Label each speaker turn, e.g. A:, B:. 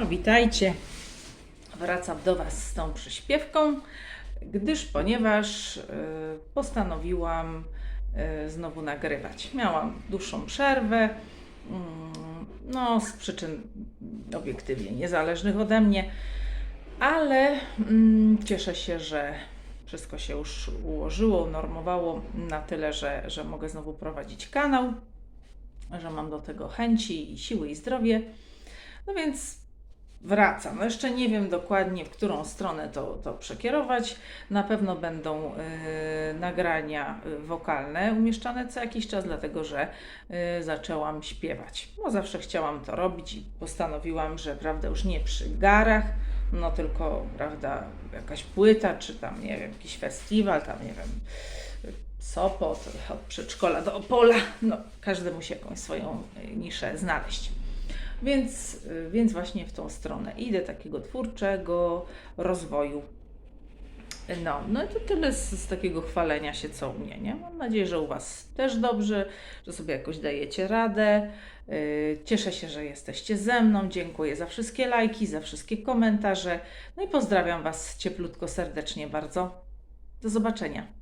A: No, witajcie. Wracam do Was z tą przyśpiewką, gdyż ponieważ y, postanowiłam y, znowu nagrywać. Miałam dłuższą przerwę, mm, no z przyczyn obiektywnie niezależnych ode mnie, ale mm, cieszę się, że wszystko się już ułożyło, unormowało na tyle, że, że mogę znowu prowadzić kanał, że mam do tego chęci i siły i zdrowie. No więc wracam. No jeszcze nie wiem dokładnie, w którą stronę to, to przekierować. Na pewno będą y, nagrania y, wokalne umieszczane co jakiś czas, dlatego że y, zaczęłam śpiewać. Bo zawsze chciałam to robić i postanowiłam, że prawda, już nie przy garach, no tylko prawda, jakaś płyta, czy tam nie wiem, jakiś festiwal, tam nie wiem. Sopot, od przedszkola do Opola, no każdy musi jakąś swoją y, niszę znaleźć. Więc, y, więc właśnie w tą stronę idę takiego twórczego rozwoju. No, no i to tyle z, z takiego chwalenia się, co u mnie, nie? Mam nadzieję, że u Was też dobrze, że sobie jakoś dajecie radę. Yy, Cieszę się, że jesteście ze mną. Dziękuję za wszystkie lajki, za wszystkie komentarze. No i pozdrawiam Was cieplutko, serdecznie bardzo. Do zobaczenia.